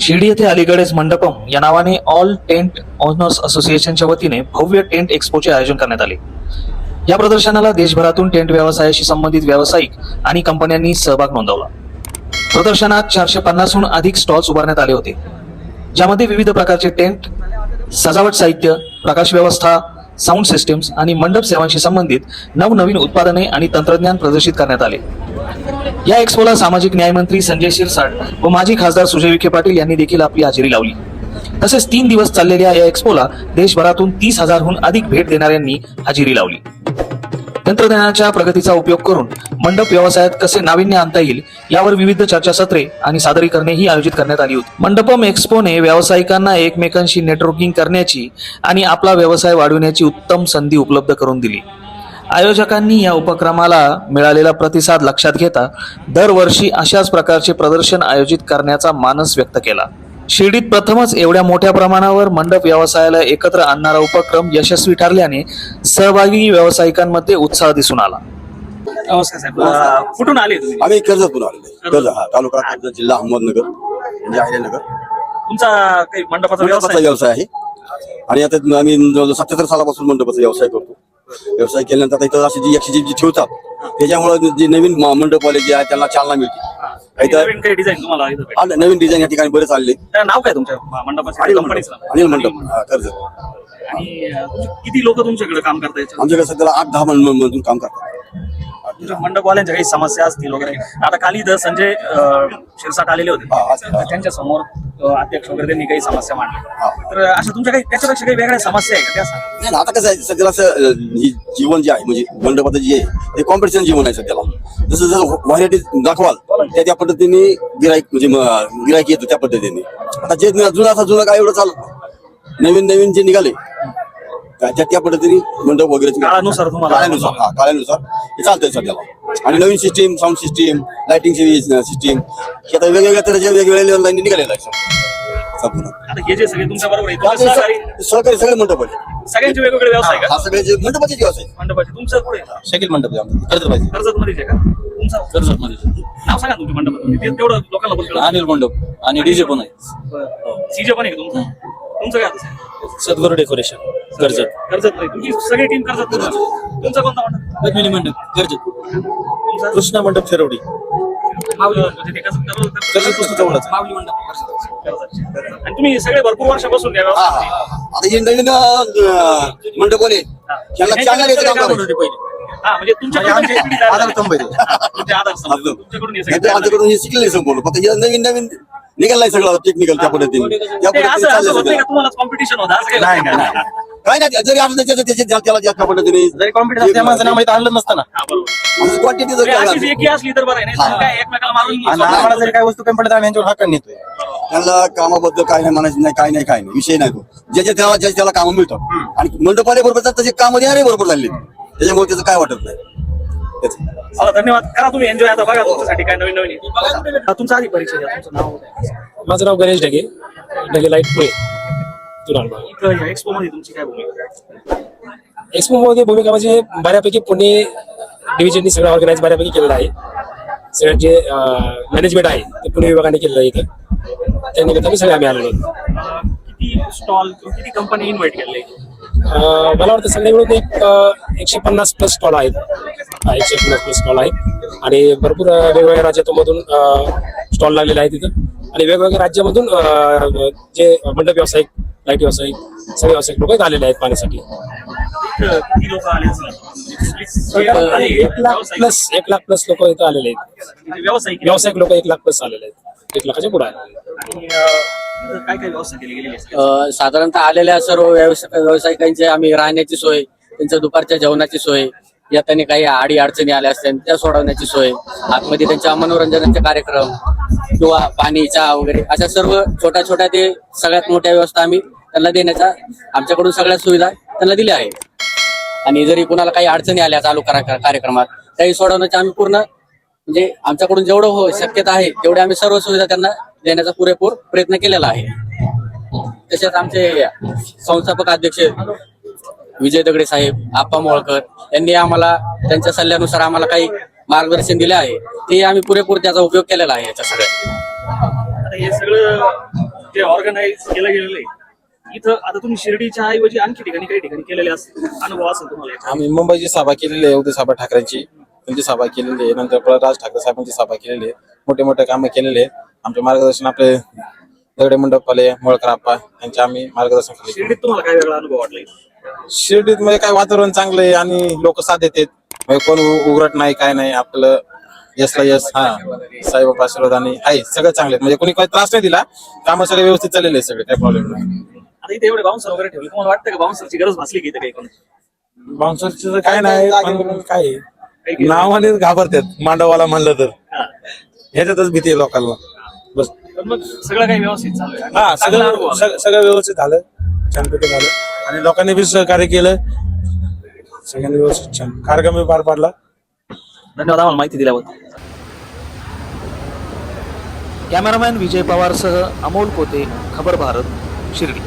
शिर्डी येथे अलीकडेच मंडपम या नावाने ऑल टेंट ओनर्स असोसिएशनच्या वतीने भव्य टेंट एक्स्पोचे आयोजन करण्यात आले. या प्रदर्शनाला देशभरातून टेंट व्यवसायाशी संबंधित व्यावसायिक आणि कंपन्यांनी सहभाग नोंदवला. प्रदर्शनात चारशे पन्नासहून अधिक स्टॉल्स उभारण्यात आले होते. ज्यामध्ये विविध प्रकारचे टेंट सजावट साहित्य प्रकाश व्यवस्था साऊंड सिस्टीम्स आणि मंडप सेवांशी संबंधित नवनवीन उत्पादने आणि तंत्रज्ञान प्रदर्शित करण्यात आले. या एक्स्पोला सामाजिक न्यायमंत्री संजय शिरसाट व माजी खासदार सुजय विखे पाटील यांनी देखील आपली हजेरी लावली. तसेच तीन दिवस चाललेल्या या एक्स्पोला देशभरातून तीस हजारहून अधिक भेट देणाऱ्यांनी हजेरी लावली. तंत्रज्ञानाच्या प्रगतीचा उपयोग करून मंडप व्यवसायात कसे नाविन्य आणता येईल यावर विविध चर्चासत्रे आणि सादरीकरणेही आयोजित करण्यात आली होती. मंडपम एक्स्पोने व्यावसायिकांना एकमेकांशी नेटवर्किंग करण्याची आणि आपला व्यवसाय वाढविण्याची उत्तम संधी उपलब्ध करून दिली. आयोजकांनी या उपक्रमाला मिळालेला प्रतिसाद लक्षात घेता दरवर्षी अशाच प्रकारचे प्रदर्शन आयोजित करण्याचा मानस व्यक्त केला. शिर्डीत प्रथमच एवढ्या मोठ्या प्रमाणावर मंडप व्यवसायाला एकत्र आणणारा उपक्रम यशस्वी ठरल्याने सहभागी व्यावसायिकांमध्ये उत्साह दिसून आला. नमस्कार साहेब. अं, कुठून आले तुम्ही? आम्ही कर्जतून आलेलो कर्ज हा तालुका कर्जत जिल्हा अहमदनगर म्हणजे अहिल्यानगर. तुमचा काही मंडपाचा मंडपाचा व्यवसाय? व्यवसाय आहे. आणि आता आम्ही सत्याहत्तर सालापासून मंडपाचा व्यवसाय करतो. व्यवसाय केल्यानंतर आता इथं अशी जी एकशे जी ठेवतात त्याच्यामुळे जे नवीन म- मंडपवाले जे आहेत त्यांना चालना मिळते. नवीन काही डिझाईन तुम्हाला इथं भेटेल. आलं नवीन डिझाईन या ठिकाणी बरेच त्याचं नाव काय तुमच्या म- मंडपाचं? अनिल मंडप. नाव? अनिल मंडप. हा, कर्जत आणि अं, तुमचे किती लोक तुमच्याकडे काम करता आमच्याकडे सध्याला आठ दहा मधून काम करतात. तुमच्या मंडपवाल्यांच्या काही समस्या असतील वगैरे? आता काली इथं संजय अं, शिरसाट आलेले होते. त्यांच्यासमोर अं, अध्यक्ष वगैरे त्यांनी काही समस्या हा. मांडल्या तर अशा तुमच्या काही त्याच्यापेक्षा काही वेगळ्या समस्या आहे का? त्या सांगा. नाही ना, आता कसं आहे सध्याला असं अं, ही जीवन जे आहे म्हणजे मंडपाचं जे आहे ते कॉम्पिटिशन जीवन आहे सध्याला. जसं जसं व्हरायटी दाखवाल. त्या त्या पद्धतीने गिराईक म्हणजे गिराईक येतो त्या पद्धतीने. आता जे जुनं असं जुनं काय एवढं चालत. नवीन नवीन जे निघाले त्या त्या- पद्धतीने मंडप वगैरे काळानुसार हा काळानुसार हे चालतंय सध्याला. आणि नवीन सिस्टीम साऊंड सिस्टीम लाइटिंगची सिस्टीम हे आता वेगवेगळ्या तऱ्हेच्या वेगवेगळ्या लाईन निघालेल्या आहेत संपूर्ण आता हे जे सगळे तुमच्या बरोबर सहकारी सगळे मंडप आहे सगळ्यांचे वेगवेगळे व्यवसाय का हा सगळे जे मंडपाचे. तुमचं कुठे? शकील मंडप आहे आमचं. कर्जत पाहिजे कर्जत मध्ये का? तुमचा? कर्जत मध्ये नाव सांगा तुमच्या मंडपाचं ते तेवढं लोकांना कळलं. अनिल मंडप आणि डीजे पण आहे. सीजे पण आहे का तुमचं? तुमचं काय आता? सद्गुरू डेकोरेशन. कर्जत. कर्जत तुमची सगळी टीम कर्जत तुमचा कोणता मंडप? पद्मिनी मंडप कर्जत. तुमचा? कृष्णा मंडप शेरवडी माऊली म्हणजे ते कसं कर्जत- कर्जत पुस्तक जवळच माऊली मंडप कर्जत. आणि तुम्ही सगळे भरपूर वर्षापासून या हा, व्यवसायात हा, हा. आता हे नवीन अं, काम करायचं. हा म्हणजे तुमच्याकडून म्हणजे ही आहे ते. तुमच्याकडून नाही तर आमच्याकडून हे शिकलेले संपूर्ण फक्त हे नवीन नवीन निघालंय सगळं टेक्निकल त्या पद्धतीने. त्या ते पद्धतीने असं असं चाललंय होतं सगळं. का तुम्हाला कॉम्पिटिशन होतं? असं काही होतं का? काय नाही जरी असलं त्याच्या त्याच्या ज्या- त्याला ज्या त्या पद्धतीने जरी कॉम्पिटिशन त्या माणसाने आम्हाला इथं आणलं नसतं ना. हा, बरोबर. क्वांटिटी म्हणजे जर अशीच एकी असली तर बरं आहे नाही तर काय एकमेकाला मारून आणि आम्हाला जरी काही वस्तू कमी पडत आम्ही यांच्यावर हक्का नेतोय त्यांना कामाबद्दल काय नाही म्हणायचं नाही काय नाही काय नाही. विषय नाही तो. ज्याच्या त्याला ज्याच्या त्याला काम मिळतात. आणि मंडपाले बरोबर तसे काम देणारे बरोबर झाले त्याच्यामुळे त्याचं काय वाटत नाही. चला धन्यवाद. करा तुम्ही एन्जॉय आता बघा तुमच्यासाठी काय नवीन नवीन. आहे. तुमचा आधी परिचय द्या तुमचं नाव काय? माझं नाव गणेश ढगे. ढगे लाइट पुणे इथं या एक्सपो मध्ये तुमची काय भूमिका म्हणजे बऱ्यापैकी पुणे डिव्हिजननी सगळं ऑर्गनाईज बऱ्यापैकी केलेलं आहे. सगळं जे मॅनेजमेंट आहे ते पुणे विभागाने केलेलं आहे इथं. त्या निमित्ताने सगळे आम्ही आलेलो आहोत. अं, किती स्टॉल किती कंपनी इन्व्हाइट केले अं, मला वाटतं सगळे मिळून एक अं, एकशे पन्नास प्लस स्टॉल आहेत. हा, एकशे पन्नास प्लस स्टॉल आहेत. आणि भरपूर अं, वेगवेगळ्या राज्यातून स्टॉल लागलेले आहेत तिथं आणि वेगवेगळ्या राज्यामधून अं, जे मंडप व्यावसायिक लाइट व्यावसायिक सगळे व्यावसायिक लोक आलेले आहेत किती लोक आले? अं, एक लाख प्लस एक लाख प्लस लोक इथं आलेले आहेत. म्हणजे व्यावसायिक. व्यावसायिक लोक एक लाख प्लस आलेले आहेत. एक लाखाच्या पुढे आलेले आहेत. आणि अं, इथं काय काय व्यवस्था केली गेलेली आहे अ, साधारणतः आलेल्या सर्व व्यवसाय व्यावसायिकांची आम्ही राहण्याची सोय त्यांच्या दुपारच्या जेवणाची सोय येताना काही आडी अडचणी आल्या असतील त्या सोडवण्याची सोय आतमध्ये त्यांच्या मनोरंजनाचे कार्यक्रम किंवा पाणी चहा वगैरे अशा सर्व छोट्या छोट्या ते सगळ्यात मोठ्या व्यवस्था आम्ही त्यांना देण्याचा आमच्याकडून सगळ्या सुविधा त्यांना दिल्या आहेत. आणि जरी कुणाला काही अडचणी आल्या चालू करा कार्यक्रमात त्याही सोडवण्याचे आम्ही पूर्ण म्हणजे आमच्याकडून जेवढं हो शक्यता आहे तेवढे आम्ही सर्व सुविधा त्यांना देण्याचा पुरेपूर प्रयत्न केलेला आहे. तसेच आमचे संस्थापक अध्यक्ष विजय दगडे साहेब आप्पा मोळकर यांनी आम्हाला त्यांच्या सल्ल्यानुसार आम्हाला काही मार्गदर्शन दिले आहे ते आम्ही पुरेपूर त्याचा उपयोग केलेला आहे याच्या सगळ्या हे सगळं जे ऑर्गनाईज केलं गेलेलं आहे इथं आता तुम्ही शिर्डीच्या ऐवजी आणखी ठिकाणी काही ठिकाणी केलेले असतील अनुभव असेल तुम्हाला. आम्ही मुंबईची सभा केलेली आहे उद्धव सभा ठाकरेंची त्यांची सभा केलेली आहे नंतर परत राज ठाकरे साहेबांची सभा केलेली आहे मोठे मोठे कामं केलेले आहेत आमचे मार्गदर्शन आपले दगडे मंडपवाले मोळकर आप्पा यांचे आम्ही मार्गदर्शन केले शिर्डीत तुम्हाला काय वेगळा अनुभव वाटला? शिर्डीत म्हणजे काय वातावरण चांगलं आहे आणि लोक साथ देतात. म्हणजे कोण उ- उघडत नाही काय नाही आपलं यसला यस हा साईबाबा आशीर्वाद आणि आहे सगळं चांगले आहेत. म्हणजे कोणी काही त्रास नाही दिला कामं सगळे व्यवस्थित चाललेले आहे सगळे काही प्रॉब्लेम नाही. आता इथे एवढे बाउन्सर वगैरे ठेवले तुम्हाला वाटतं का बाउन्सरची गरज भासली की इथे काही कोणी? बाउन्सरचं तर काय नाही पण काय? आहे, काही- नावानेच घाबरतात मांडवाला म्हणलं तर. हा. ह्याच्यातच भीती आहे लोकांना. बस. पण मग सगळं काही व्यवस्थित चालू आहे. हा चांगला अनुभव सगळं आला. सग- सगळं व्यवस्थित झालं. छानपैकी झालं आणि लोकांनी बी सहकार्य केलं. सगळ्यांनी व्यवस्थित छान. कार्यक्रम पार पाडला. धन्यवाद आम्हाला माहिती दिल्याबद्दल. कॅमेरामॅन विजय पवारसह अमोल कोते खबर भारत शिर्डी.